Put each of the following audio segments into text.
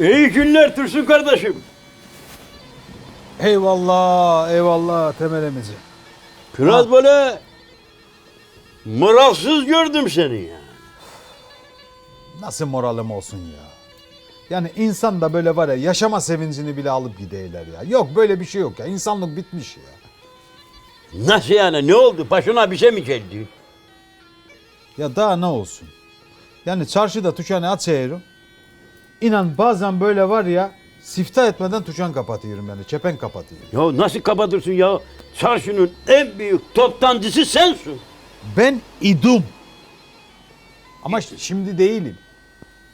İyi günler Tursun kardeşim. Eyvallah, eyvallah Temel emici. Biraz böyle moralsız gördüm seni ya. Nasıl moralim olsun ya? Yani insan da böyle var ya yaşama sevincini bile alıp gideyler ya. Yok böyle bir şey yok ya. İnsanlık bitmiş ya. Nasıl yani ne oldu? Başına bir şey mi geldi? Ya daha ne olsun? Yani çarşıda tüçanı açıyorum. İnan bazen böyle var ya sifta etmeden tüçan kapatıyorum yani. Çepen kapatıyorum. Ya nasıl kapatırsın ya? Çarşının en büyük toptancısı sensin. Ben idum. Ama şimdi değilim.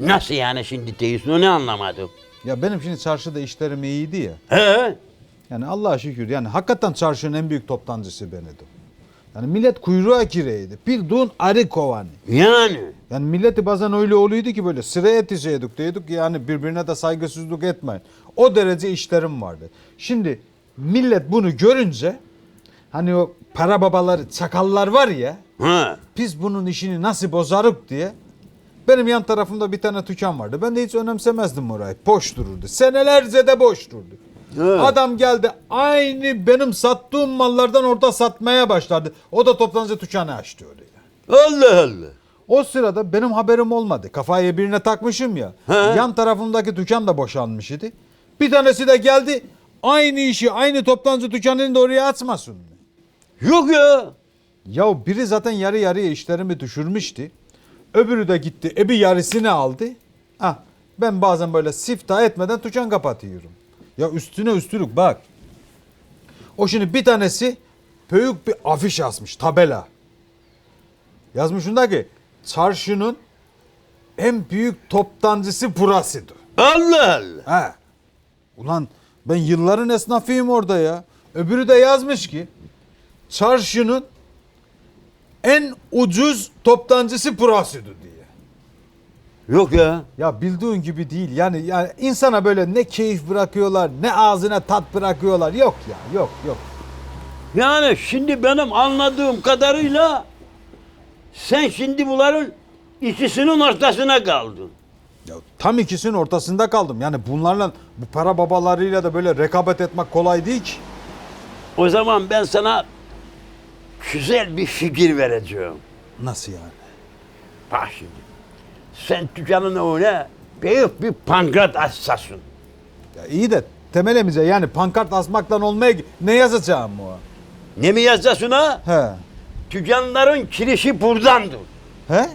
Nasıl yani şimdi değilsin onu anlamadım. Ya benim şimdi çarşıda işlerim iyiydi ya. He? Yani Allah'a şükür yani hakikaten çarşının en büyük toptancısı ben idim. Yani millet kuyruğa gireydi. Bildiğin arı kovanı. Yani. Yani milleti bazen öyle oluyordu ki böyle sıraya yetişeydik diyorduk ki yani birbirine de saygısızlık etmeyin. O derece işlerim vardı. Şimdi millet bunu görünce hani o para babaları çakallar var ya Ha. biz bunun işini nasıl bozarık diye benim yan tarafımda bir tane dükkan vardı. Ben de hiç önemsemezdim orayı. Boş dururdu. Senelerce de boş durdu. Evet. Adam geldi aynı benim sattığım mallardan orada satmaya başladı. O da toptancı dükkanı açtı oraya. Allah Allah. O sırada benim haberim olmadı. Kafayı birine takmışım ya. He. Yan tarafımdaki dükkan da boşalmış idi. Bir tanesi de geldi. Aynı işi aynı toptancı dükkanını da oraya açmasın mı? Yok ya. Ya biri zaten yarı yarıya işlerimi düşürmüştü. Öbürü de gitti. E bir yarısını aldı. Ah ben bazen böyle sifta etmeden dükkan kapatıyorum. Ya üstüne üstlük bak. O şimdi bir tanesi büyük bir afiş yazmış tabela. Yazmışında ki çarşının en büyük toptancısı burasıdır. Allah Allah. He. Ulan ben yılların esnafıyım orada ya. Öbürü de yazmış ki çarşının en ucuz toptancısı burasıdır diye. Yok ya. Ya bildiğin gibi değil. Yani yani insana böyle ne keyif bırakıyorlar, ne ağzına tat bırakıyorlar. Yok ya, yok yok. Yani şimdi benim anladığım kadarıyla sen şimdi bunların ikisinin ortasına kaldın. Ya tam ikisinin ortasında kaldım. Yani bunlarla bu para babalarıyla da böyle rekabet etmek kolay değil ki. O zaman ben sana güzel bir fikir vereceğim. Nasıl yani? Bak şimdi. Sen dükkanın önüne büyük bir pankart açsasın. Ya iyi de temelimize yani pankart asmaktan olmaya ne yazacağım o? Ne mi yazacaksın ha? He. Dükkanların kirişi buradandır. He?